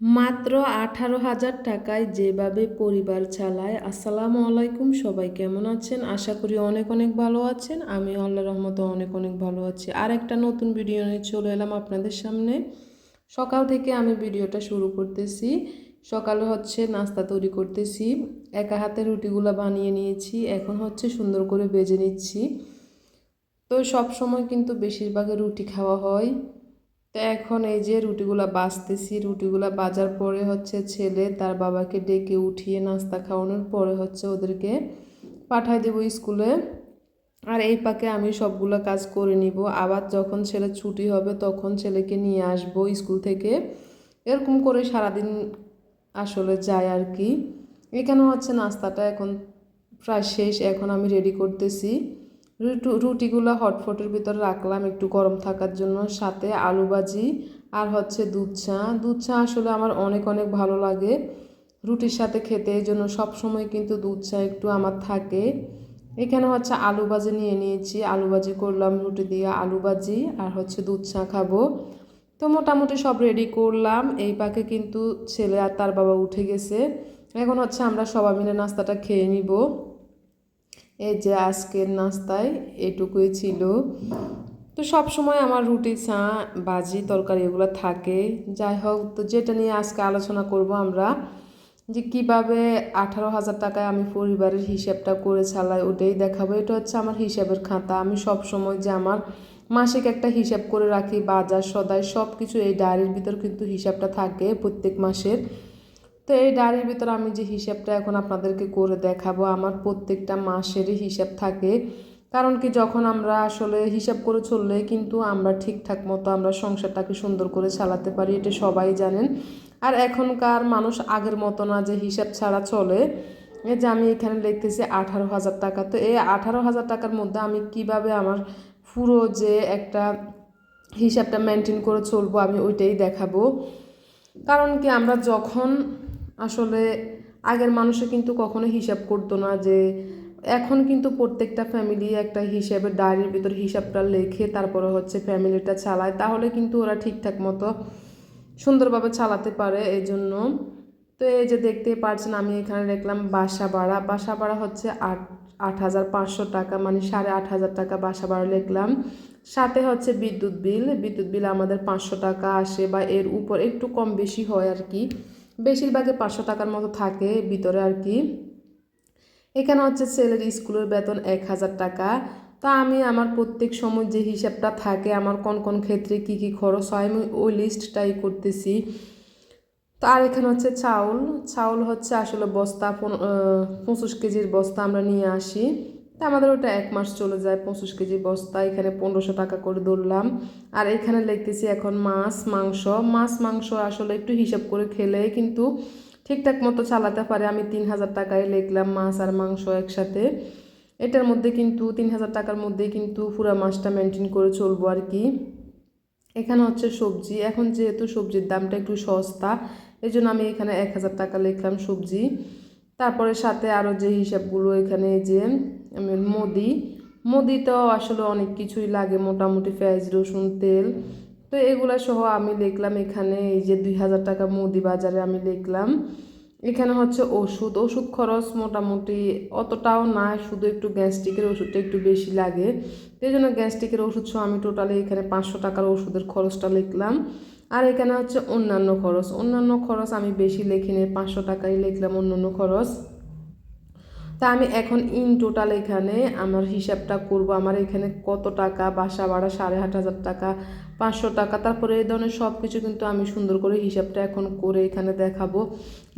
মাত্র আঠারো হাজার টাকায় যেভাবে পরিবার চালায়। আসসালামু আলাইকুম, সবাই কেমন আছেন? আশা করি অনেক অনেক ভালো আছেন। আমি আল্লাহ রহমতে অনেক অনেক ভালো আছি। আর একটা নতুন ভিডিও নিয়ে চলে এলাম আপনাদের সামনে। সকাল থেকে আমি ভিডিওটা শুরু করতেছি। সকালে হচ্ছে নাস্তা তৈরি করতেছি। একা হাতে রুটিগুলো বানিয়ে নিয়েছি। এখন হচ্ছে সুন্দর করে বেজে নিচ্ছি। তো সব সময় কিন্তু বেশিরভাগই রুটি খাওয়া হয়। তো এখন এই যে রুটিগুলা বাজতেছি রুটিগুলা বাজার পরে হচ্ছে ছেলে তার বাবাকে ডেকে উঠিয়ে নাস্তা খাওয়ানোর পরে হচ্ছে ওদেরকে পাঠাই দেবো স্কুলে। আর এই পাকে আমি সবগুলো কাজ করে নিব। আবার যখন ছেলে ছুটি হবে তখন ছেলেকে নিয়ে আসব স্কুল থেকে। এরকম করে সারাদিন আসলে যায় আর কি। এখানে হচ্ছে নাস্তাটা এখন প্রায় শেষ, এখন আমি রেডি করতেছি। রুটিগুলো হটফটের ভিতরে রাখলাম একটু গরম থাকার জন্য। সাথে আলু ভাজি আর হচ্ছে দুধ চা। দুধ চা আসলে আমার অনেক অনেক ভালো লাগে। রুটির সাথে খেতে এই জন্য সবসময় কিন্তু দুধ চা একটু আমার থাকে। এখানে হচ্ছে আলু ভাজি নিয়ে নিয়েছি। আলু ভাজি করলাম, রুটি দিয়ে আলু ভাজি আর হচ্ছে দুধ চা খাব। তো মোটামুটি সব রেডি করলাম। এই পাকে কিন্তু ছেলে আর তার বাবা উঠে গেছে। এখন হচ্ছে আমরা সবাই মিলে নাস্তাটা খেয়ে নিব। এই যে আজকের নাস্তায় এটুকুই ছিল। তো সব সময় আমার রুটি, চা বাজি তরকারি এগুলো থাকে। যাই হোক, তো যেটা নিয়ে আজকে আলোচনা করব আমরা, যে কীভাবে আঠারো হাজার টাকায় আমি পরিবারের হিসাবটা করে চালাই, ওটাই দেখাবো। এটা হচ্ছে আমার হিসাবের খাতা। আমি সব সময় যে আমার মাসিক একটা হিসাব করে রাখি, বাজার, সদাই সব কিছু এই ডায়েরির ভিতর কিন্তু হিসাবটা থাকে প্রত্যেক মাসের। তো এই ডায়েরির ভিতরে আমি যে হিসাবটা এখন আপনাদেরকে করে দেখাবো, আমার প্রত্যেকটা মাসেরই হিসাব থাকে। কারণ কি, যখন আমরা আসলে হিসাব করে চললে কিন্তু আমরা ঠিকঠাক মতো আমরা সংসারটাকে সুন্দর করে চালাতে পারি, এটা সবাই জানেন। আর এখনকার মানুষ আগের মতো না যে হিসাব ছাড়া চলে। এই যে আমি এখানে লিখতেছি আঠারো হাজার টাকা। তো এই আঠারো হাজার টাকার মধ্যে আমি কীভাবে আমার পুরো যে একটা হিসাবটা মেনটেন করে চলবো আমি ওইটাই দেখাবো। কারণ কি, আমরা যখন আসলে আগের মানুষে কিন্তু কখনো হিসাব করতো না যে এখন কিন্তু প্রত্যেকটা ফ্যামিলি একটা হিসাবে ডায়েরির ভিতর হিসাবটা লেখে তারপরে হচ্ছে ফ্যামিলিটা চালায়। তাহলে কিন্তু ওরা ঠিকঠাক মতো সুন্দরভাবে চালাতে পারে এই জন্য তো এই যে দেখতে পারছেন, আমি এখানে দেখলাম বাসা ভাড়া। বাসা ভাড়া হচ্ছে আট আট হাজার পাঁচশো টাকা মানে সাড়ে আট হাজার টাকা বাসা ভাড়া লিখলাম। সাথে হচ্ছে বিদ্যুৎ বিল। বিদ্যুৎ বিল আমাদের পাঁচশো টাকা আসে বা এর উপর একটু কম বেশি হয় আর কি। বেশিরভাগে পাঁচশো টাকার মতো থাকে, ভিতরে আর কি। এখানে হচ্ছে ছেলের স্কুলের বেতন এক হাজার টাকা। তা আমি আমার প্রত্যেক সময় যে হিসাবটা থাকে, আমার কোন কোন ক্ষেত্রে কি কি খরচ হয়, আমি ওই লিস্টটাই করতেছি। তো আর এখানে হচ্ছে চাউল। চাউল হচ্ছে আসলে বস্তা পঁচিশ কেজির বস্তা আমরা নিয়ে আসি। আমাদের ওটা এক মাস চলে যায়, পঁচিশ কেজি বস্তা, এখানে পনেরোশো টাকা করে ধরলাম। আর এখানে লিখতেছি এখন মাছ, মাংস মাছ, মাংস আসলে একটু হিসাব করে খেলে কিন্তু ঠিকঠাক মতো চালাতে পারে। আমি তিন হাজার টাকায় লিখলাম মাছ আর মাংস একসাথে। এটার মধ্যে কিন্তু তিন হাজার টাকার মধ্যেই কিন্তু পুরো মাছটা মেনটেন করে চলবো আর কি। এখানে হচ্ছে সবজি। এখন যেহেতু সবজির দামটা একটু সস্তা এই জন্য আমি এখানে এক হাজার টাকা লিখলাম সবজি। তারপরে সাথে আরও যে হিসাবগুলো এখানে যে মুদি মুদিতেও আসলে অনেক কিছুই লাগে মোটামুটি পেঁয়াজ রসুন তেল। তো এগুলা সহ আমি লিখলাম এখানে এই যে দুই হাজার টাকা মুদি বাজারে আমি লিখলাম। এখানে হচ্ছে ওষুধ। ওষুধ খরচ মোটামুটি অতটাও না শুধু একটু গ্যাস্ট্রিকের ওষুধটা একটু বেশি লাগে। সেই জন্য গ্যাস্ট্রিকের ওষুধ সহ আমি টোটালি এখানে পাঁচশো টাকার ওষুধের খরচটা লিখলাম। আর এখানে হচ্ছে অন্যান্য খরচ। অন্যান্য খরচ আমি বেশি লিখিনি পাঁচশো টাকাই লিখলাম অন্যান্য খরচ। তা আমি এখন ইন টোটাল এখানে আমার হিসাবটা করব। আমার এখানে কত টাকা? বাসা ভাড়া সাড়ে আট হাজার টাকা, পাঁচশো টাকা। তারপরে এই ধরনের সব কিছু কিন্তু আমি সুন্দর করে হিসাবটা এখন করে এখানে দেখাবো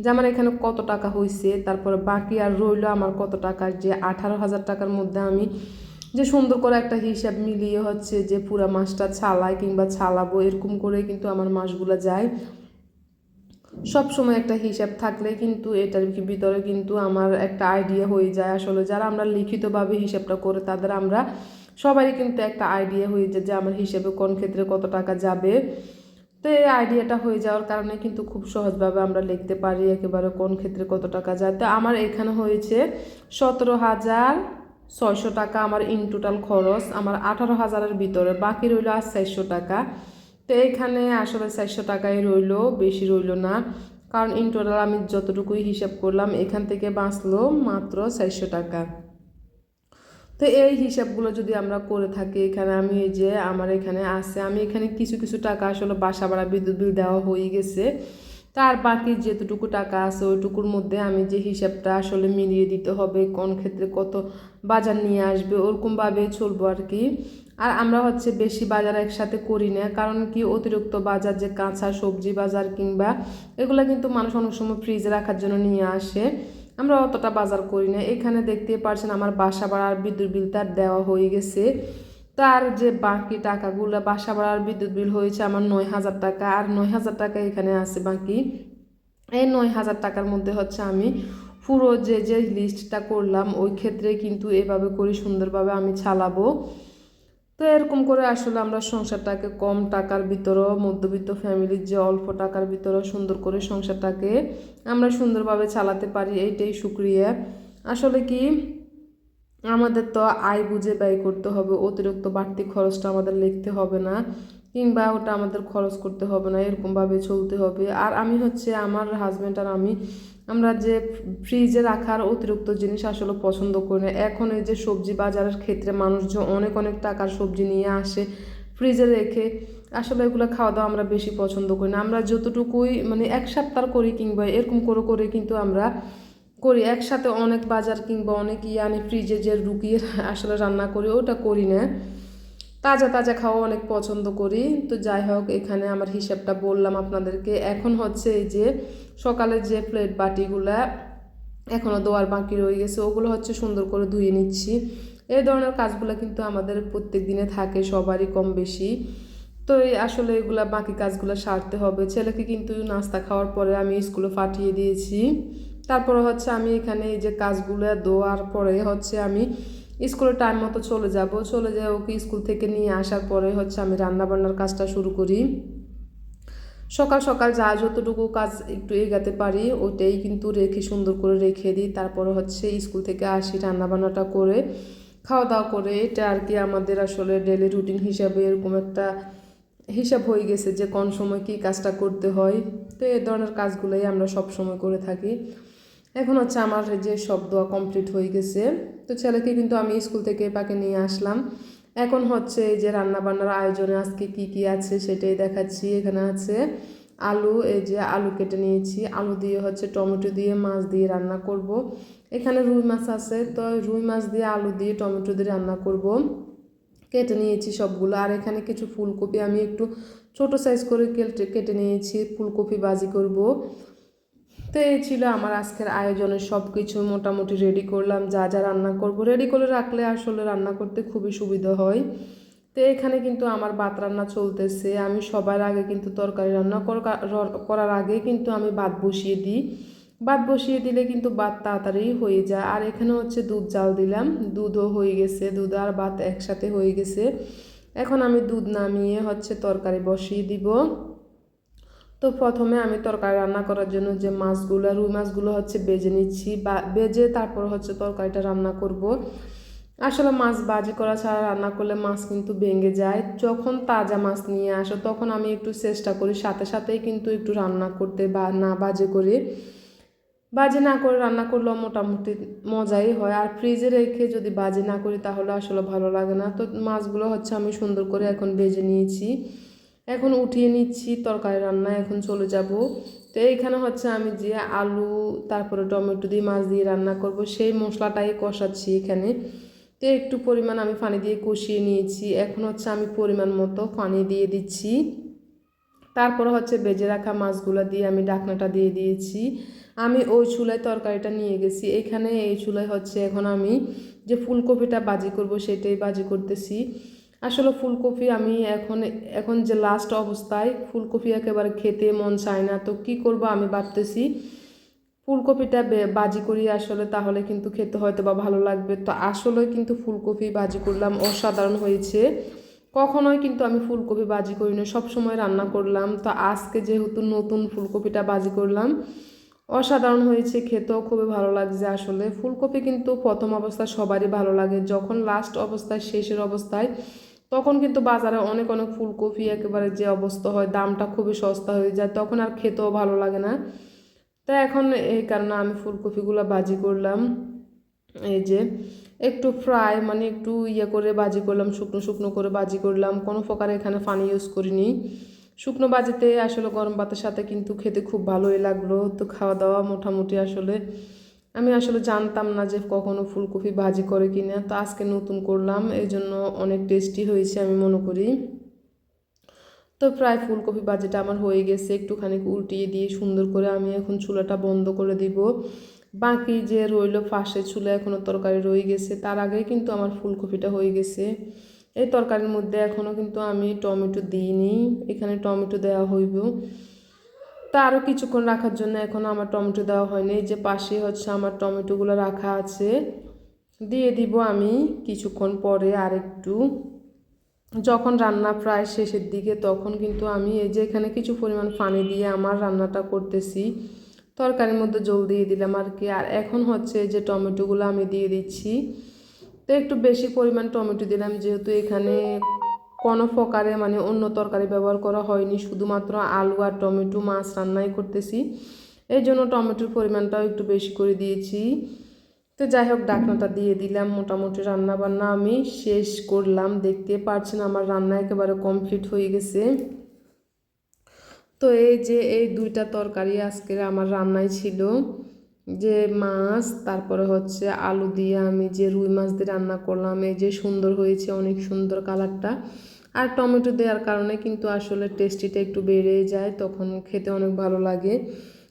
যে আমার এখানে কত টাকা হয়েছে তারপরে বাকি আর রইল আমার কত টাকা? যে আঠারো হাজার টাকার মধ্যে আমি যে সুন্দর করে একটা হিসাব মিলিয়ে হচ্ছে যে পুরা মাসটা ছালাই কিংবা ছালাবো, এরকম করে কিন্তু আমার মাসগুলো যায়। সব সময় একটা হিসাব থাকলে কিন্তু এটার ভিতরে কিন্তু আমার একটা আইডিয়া হয়ে যায়। আসলে যারা আমরা লিখিতভাবে হিসাবটা করে, তাদের আমরা সবারই কিন্তু একটা আইডিয়া হয়ে যায় যে আমার হিসেবে কোন ক্ষেত্রে কত টাকা যাবে। তো এই আইডিয়াটা হয়ে যাওয়ার কারণে কিন্তু খুব সহজভাবে আমরা লিখতে পারি একেবারে কোন ক্ষেত্রে কত টাকা যায়। তো আমার এখানে হয়েছে সতেরো হাজার ছয়শো টাকা আমার ইন টোটাল খরচ। আমার আঠারো হাজারের ভিতরে, বাকি রইল আর চারশো টাকা। তো এখানে আসলে চারশো টাকাই রইল, বেশি রইল না। কারণ ইন টোটাল আমি যতটুকুই হিসাব করলাম, এখান থেকে বাঁচলো মাত্র চারশো টাকা। তো এই হিসাবগুলো যদি আমরা করে থাকি, এখানে আমি এই যে আমার এখানে আছে, আমি এখানে কিছু কিছু টাকা আসলে বাসা ভাড়া বিদ্যুৎ বিল দেওয়া হয়ে গেছে। তার বাকি যেতটুকু টাকা আছে, ওইটুকুর মধ্যে আমি যে হিসাবটা আসলে মিলিয়ে দিতে হবে, কোন ক্ষেত্রে কত বাজার নিয়ে আসবে, ওরকমভাবে চলবো আর কি। আর আমরা হচ্ছে বেশি বাজার একসাথে করি না, কারণ কি অতিরিক্ত বাজার যে কাঁচা সবজি বাজার কিংবা এগুলো কিন্তু মানুষ অনেক সময় ফ্রিজে রাখার জন্য নিয়ে আসে। আমরা অতটা বাজার করি না। এখানে দেখতে পারছেন আমার বাসা ভাড়ার বিদ্যুৎ বিল তার দেওয়া হয়ে গেছে। তার যে বাকি টাকাগুলো বাসা ভাড়ার বিদ্যুৎ বিল হয়েছে আমার নয় হাজার টাকা, আর নয় হাজার টাকা এখানে আছে বাকি। এই নয় হাজার টাকার মধ্যে হচ্ছে আমি পুরো যে যে লিস্টটা করলাম, ওই ক্ষেত্রে কিন্তু এভাবে করে সুন্দরভাবে আমি চালাবো। তো এরকম করে আসলে আমরা সংসারটাকে কম টাকার ভিতরেও, মধ্যবিত্ত ফ্যামিলির যে অল্প টাকার ভিতরেও সুন্দর করে সংসারটাকে আমরা সুন্দরভাবে চালাতে পারি, এইটাই সুক্রিয়া। আসলে কি আমাদের তো আয় বুঝে ব্যয় করতে হবে, অতিরিক্ত বাড়তি খরচটা আমাদের লিখতে হবে না, কিংবা ওটা আমাদের খরচ করতে হবে না, এরকমভাবে চলতে হবে। আর আমি হচ্ছে আমার হাজব্যান্ড আর আমি, আমরা যে ফ্রিজে রাখার অতিরিক্ত জিনিস আসলে পছন্দ করি না। এখন এই যে সবজি বাজারের ক্ষেত্রে মানুষজন অনেক অনেক টাকার সবজি নিয়ে আসে ফ্রিজে রেখে, আসলে এগুলো খাওয়া দাওয়া আমরা বেশি পছন্দ করি না। আমরা যতটুকুই মানে এক সপ্তাহ করি কিংবা এরকম করে করে কিন্তু আমরা করি, একসাথে অনেক বাজার কিংবা অনেক ইয়ে আনি ফ্রিজে যে রুকিয়ে আসলে রান্না করি, ওটা করি না। তাজা তাজা খাওয়া অনেক পছন্দ করি। তো যাই হোক, এখানে আমার হিসাবটা বললাম আপনাদেরকে। এখন হচ্ছে এই যে সকালের যে প্লেট বাটিগুলা এখনও দোয়ার বাকি রয়ে গেছে, ওগুলো হচ্ছে সুন্দর করে ধুয়ে নিচ্ছি। এই ধরনের কাজগুলো কিন্তু আমাদের প্রত্যেক দিনে থাকে, সবারই কম বেশি। তো এই আসলে এগুলা বাকি কাজগুলো সারতে হবে। ছেলেকে কিন্তু নাস্তা খাওয়ার পরে আমি স্কুলে পাঠিয়ে দিয়েছি। তারপরে হচ্ছে আমি এখানে এই যে কাজগুলো দেওয়ার পরে হচ্ছে আমি স্কুলে টাইম মতো চলে যাব। চলে যাই ওকে স্কুল থেকে নিয়ে আসার পরে হচ্ছে আমি রান্নাবান্নার কাজটা শুরু করি। সকাল সকাল যা যতটুকু কাজ একটু এগাতে পারি, ওটাই কিন্তু রেখে, সুন্দর করে রেখে দিই। তারপরে হচ্ছে স্কুল থেকে আসি রান্নাবান্নাটা করে, খাওয়া দাওয়া করে। এটা আর কি আমাদের আসলে ডেলি রুটিন হিসাবে এরকম একটা হিসাব হয়ে গেছে যে কোন সময় কী কাজটা করতে হয়। তো এই ধরনের কাজগুলোই আমরা সব সময় করে থাকি। এখন হচ্ছে আমার যে সব দোয়া কমপ্লিট হয়ে গেছে। তো ছেলেকে কিন্তু আমি স্কুল থেকে পাকে নিয়ে আসলাম। এখন হচ্ছে এই যে রান্না বান্নার আয়োজনে আজকে কি কি আছে সেটাই দেখাচ্ছি। এখানে আছে আলু, এই যে আলু কেটে নিয়েছি। আলু দিয়ে হচ্ছে টমেটো দিয়ে মাছ দিয়ে রান্না করব। এখানে রুই মাছ আছে। তো রুই মাছ দিয়ে আলু দিয়ে টমেটো দিয়ে রান্না করব। কেটে নিয়েছি সবগুলো। আর এখানে কিছু ফুলকপি আমি একটু ছোট সাইজ করে কেটে কেটে নিয়েছি। ফুলকপি বাজি করব। তো এই ছিল আমার আজকের আয়োজনের সব কিছু মোটামুটি রেডি করলাম, যা যা রান্না করব। রেডি করে রাখলে আসলে রান্না করতে খুবই সুবিধা হয়। তো এখানে কিন্তু আমার ভাত রান্না চলতেছে। আমি সবার আগে কিন্তু তরকারি রান্না করার আগে কিন্তু আমি ভাত বসিয়ে দিই। ভাত বসিয়ে দিলে কিন্তু ভাত তাড়াতাড়ি হয়ে যায়। আর এখানে হচ্ছে দুধ জাল দিলাম। দুধও হয়ে গেছে। দুধ আর ভাত একসাথে হয়ে গেছে। এখন আমি দুধ নামিয়ে হচ্ছে তরকারি বসিয়ে দিব। তো প্রথমে আমি তরকারি রান্না করার জন্য যে মাছগুলো, রুই মাছগুলো হচ্ছে বেজে নিচ্ছি, বা বেজে তারপর হচ্ছে তরকারিটা রান্না করব। আসলে মাছ বাজি করা ছাড়া রান্না করলে মাছ কিন্তু ভেঙে যায়। যখন তাজা মাছ নিয়ে আসো, তখন আমি একটু চেষ্টা করি সাথে সাথেই কিন্তু একটু রান্না করতে বা না বাজে করে। বাজে না করে রান্না করলেও মোটামুটি মজাই হয়। আর ফ্রিজে রেখে যদি বাজে না করি তাহলে আসলে ভালো লাগে না। তো মাছগুলো হচ্ছে আমি সুন্দর করে এখন বেজে নিয়েছি। এখন উঠিয়ে নিচ্ছি তরকারি রান্না, এখন চলে যাব। তো এইখানে হচ্ছে আমি যে আলু, তারপরে টমেটো দিয়ে মাছ দিয়ে রান্না করব, সেই মশলাটাই কষাচ্ছি এখানে। তো একটু পরিমাণ আমি পানি দিয়ে কষিয়ে নিয়েছি। এখন হচ্ছে আমি পরিমাণ মতো পানি দিয়ে দিচ্ছি। তারপর হচ্ছে বেজে রাখা মাছগুলো দিয়ে আমি ডাকনাটা দিয়ে দিয়েছি। আমি ওই চুলায় তরকারিটা নিয়ে গেছি। এখানে এই চুলায় হচ্ছে এখন আমি যে ফুলকপিটা বাজি করব, সেটাই বাজি করতেছি। আসলে ফুলকপি আমি এখন এখন যে লাস্ট অবস্থায় ফুলকপি একেবারে খেতে মন চায় না, তো কি করব আমি ভাবতেছি। ফুলকপিটা বাজি করি আসলে, তাহলে কিন্তু খেতে হয়তো বা ভালো লাগবে। তো আসলে কিন্তু ফুলকপি বাজি করলাম, অসাধারণ হয়েছে। কখনোই কিন্তু আমি ফুলকপি বাজি করি না, সবসময় রান্না করলাম। তো আজকে যেহেতু নতুন ফুলকপিটা বাজি করলাম অসাধারণ হয়েছে, খেতেও খুবই ভালো লাগছে আসলে। ফুলকপি কিন্তু প্রথম অবস্থায় সবারই ভালো লাগে, যখন লাস্ট অবস্থায়, শেষের অবস্থায়, তখন কিন্তু বাজারে অনেক অনেক ফুলকপি একেবারে যে অবস্থা হয়, দামটা খুবই সস্তা হয়ে যায়, তখন আর খেতেও ভালো লাগে না। তো এখন এই কারণে আমি ফুলকপিগুলো ভাজি করলাম। এই যে একটু ফ্রাই মানে একটু ইয়ে করে বাজি করলাম, শুকনো শুকনো করে বাজি করলাম, কোনো প্রকার এখানে পানি ইউজ করিনি। শুকনো বাজিতে আসলে গরম ভাতের সাথে কিন্তু খেতে খুব ভালোই লাগল। তো খাওয়া দাওয়া মোটামুটি আসলে আমি আসলে জানতাম না যে কখনো ফুলকপি ভাজি করে কিনা। তো আজকে নতুন করলাম এই জন্য অনেক টেস্টি হয়েছে আমি মনে করি। তো প্রায় ফুলকপি ভাজিটা আমার হয়ে গেছে, একটুখানি উল্টিয়ে দিয়ে সুন্দর করে আমি এখন চুলাটা বন্ধ করে দিব। বাকি যে রইল ফাঁসে চুলা এখনও তরকারি রয়ে গেছে, তার আগেই কিন্তু আমার ফুলকপিটা হয়ে গেছে। এই তরকারির মধ্যে এখনও কিন্তু আমি টমেটো দিইনি। এখানে টমেটো দেওয়া হইব। তা আরও কিছুক্ষণ রাখার জন্য এখন আমার টমেটো দেওয়া হয়নি। এই যে পাশে হচ্ছে আমার টমেটোগুলো রাখা আছে। দিয়ে দিব আমি কিছুক্ষণ পরে আর একটু যখন রান্না প্রায় শেষের দিকে, তখন কিন্তু আমি এই যে এখানে কিছু পরিমাণ পানি দিয়ে আমার রান্নাটা করতেছি। তরকারির মধ্যে জল দিয়ে দিলাম আর কি। আর এখন হচ্ছে যে টমেটোগুলো আমি দিয়ে দিচ্ছি। তো একটু বেশি পরিমাণ টমেটো দিলাম, যেহেতু এখানে কোনো প্রকারে মানে অন্য তরকারি ব্যবহার করা হয়নি, শুধুমাত্র আলু আর টমেটো মাছ রান্নাই করতেছি। এই জন্য টমেটোর পরিমাণটাও একটু বেশি করে দিয়েছি। তো যাই হোক, ডাকনাটা দিয়ে দিলাম, মোটামুটি রান্না বান্না আমি শেষ করলাম। দেখতে পাচ্ছেন আমার রান্না একেবারে কমপ্লিট হয়ে গেছে। তো এই যে এই দুইটা তরকারি আজকের আমার রান্নায় ছিল। যে মাছ, তারপরে হচ্ছে আলু দিয়ে আমি যে রুই মাছ দিয়ে রান্না করলাম, এই যে সুন্দর হয়েছে, অনেক সুন্দর কালারটা। আর টমেটো দেওয়ার কারণে কিন্তু আসলে টেস্টিটা একটু বেড়ে যায়, তখন খেতে অনেক ভালো লাগে।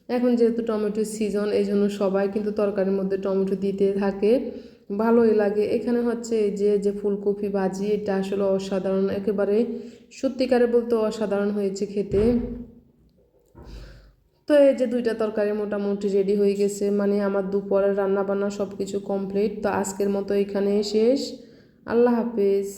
এখন যেহেতু টমেটোর সিজন, এই জন্য সবাই কিন্তু তরকারির মধ্যে টমেটো দিতে থাকে। ভালোই লাগে। এখানে হচ্ছে এই যে যে ফুলকপি ভাজি, এটা আসলে অসাধারণ, একেবারে সত্যিকারে বলতে অসাধারণ হয়েছে খেতে। তো এই যে দুইটা তরকারি মোটামুটি রেডি হয়ে গেছে মানে আমার দুপুরের রান্নাবান্না সব কিছু কমপ্লিট তো আজকের মতো এখানেই শেষ। আল্লাহ হাফিজ।